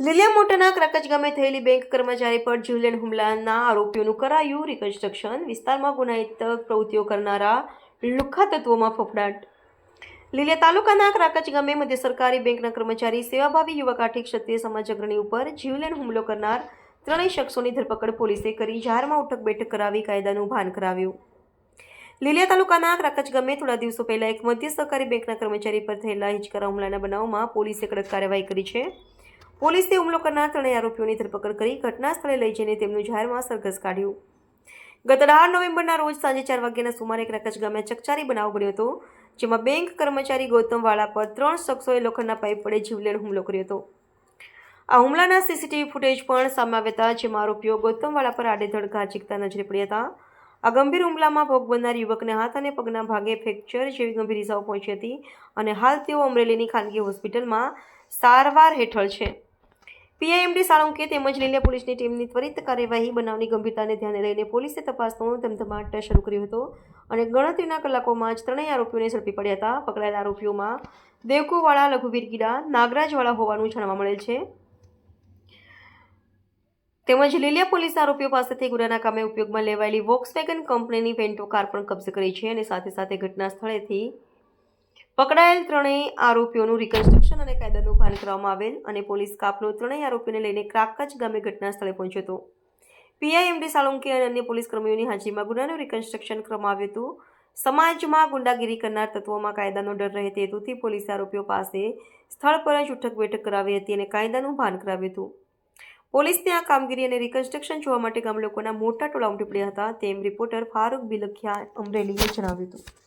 લીલિયા મોટાના ક્રાકચ ગામે થયેલી બેંક કર્મચારી પર જીવલેણ હુમલાના આરોપીઓનું કરાયું રિકન્સ્ટ્રક્શન વિસ્તારમાં ગુનાહિત પ્રવૃત્તિઓ કરનારા લુખ્ખા તત્વોમાં ફફડાટ. લીલિયા તાલુકાના ક્રાકચ ગામે મધ્ય સરકારી બેંકના કર્મચારી સેવાભાવી યુવક આર્થિક ક્ષત્રિય સમાજ અગ્રણી ઉપર જીવલેણ હુમલો કરનાર ત્રણેય શખ્સોની ધરપકડ પોલીસે કરી જાહેરમાં ઉઠક બેઠક કરાવી કાયદાનું ભાન કરાવ્યું. લીલિયા તાલુકાના ક્રાકચ ગામે થોડા દિવસો પહેલા એક મધ્ય સહકારી બેંકના કર્મચારી પર થયેલા હિચકારા હુમલાના બનાવમાં પોલીસે કડક કાર્યવાહી કરી છે. પોલીસે હુમલો કરનાર ત્રણેય આરોપીઓની ધરપકડ કરી ઘટના સ્થળે લઈ જઈને તેમનું જાહેરમાં સરઘસ કાઢ્યું. ગત અઢાર નવેમ્બરના રોજ સાંજે ચાર વાગ્યાના સુમારે ક્રાકચ ગામે ચકચારી બનાવ બન્યો હતો, જેમાં બેંક કર્મચારી ગૌતમ વાળા પર ત્રણ શખ્સોએ લોખંડના પાઇપ વડે જીવલેણ હુમલો કર્યો હતો. આ હુમલાના સીસીટીવી ફૂટેજ પણ સામે આવ્યા હતા, જેમાં આરોપીઓ ગૌતમવાળા પર આડેધડ ઘા ઝીકતા નજરે પડ્યા હતા. આ ગંભીર હુમલામાં ભોગ બનનાર યુવકને હાથ અને પગના ભાગે ફ્રેક્ચર જેવી ગંભીર ઇજાઓ પહોંચી હતી અને હાલ તેઓ અમરેલીની ખાનગી હોસ્પિટલમાં સારવાર હેઠળ છે. પીઆઈએમડી સાળુંકે તેમજ લીલિયા પોલીસની ટીમની ત્વરિત કાર્યવાહી બનાવની ગંભીરતાને ધ્યાને લઈને પોલીસે તપાસનો ધમધમાટ શરૂ કર્યો હતો અને ગણતરીના કલાકોમાં જ ત્રણેય આરોપીઓને ઝડપી પડ્યા હતા. પકડાયેલા આરોપીઓમાં દેવકુવાળા, લઘુવીર ગીડા, નાગરાજવાળા હોવાનું જાણવા મળેલ છે. તેમજ લીલિયા પોલીસ આરોપીઓ પાસેથી ગુનાના કામે ઉપયોગમાં લેવાયેલી વોક્સવેગન કંપનીની વેન્ટો કાર પણ કબજે કરી છે અને સાથે સાથે ઘટના સ્થળેથી પકડાયેલ ત્રણેય આરોપીઓનું રિકન્સ્ટ્રક્શન અને કાયદાનું ભાન કરવામાં આવેલ અને પોલીસ કાફલો ત્રણેય આરોપીને લઈને ક્રાકચ ગામે ઘટના સ્થળે પહોંચ્યો હતો. પીઆઈએમડી સાળુંકી અને અન્ય પોલીસ કર્મીઓની હાજરીમાં ગુનાનું રિકન્સ્ટ્રક્શન કરવામાં આવ્યું હતું. સમાજમાં ગુંડાગીરી કરનાર તત્વોમાં કાયદાનો ડર રહે તે હેતુથી પોલીસે આરોપીઓ પાસે સ્થળ પર જ ઉઠક બેઠક કરાવી હતી અને કાયદાનું ભાન કરાવ્યું હતું. પોલીસની આ કામગીરી અને રિકન્સ્ટ્રક્શન જોવા માટે ગામ લોકોના મોટા ટોળા ઉમટી પડ્યા હતા તેમ રિપોર્ટર ફારૂક બિલખિયા અમરેલીએ જણાવ્યું હતું.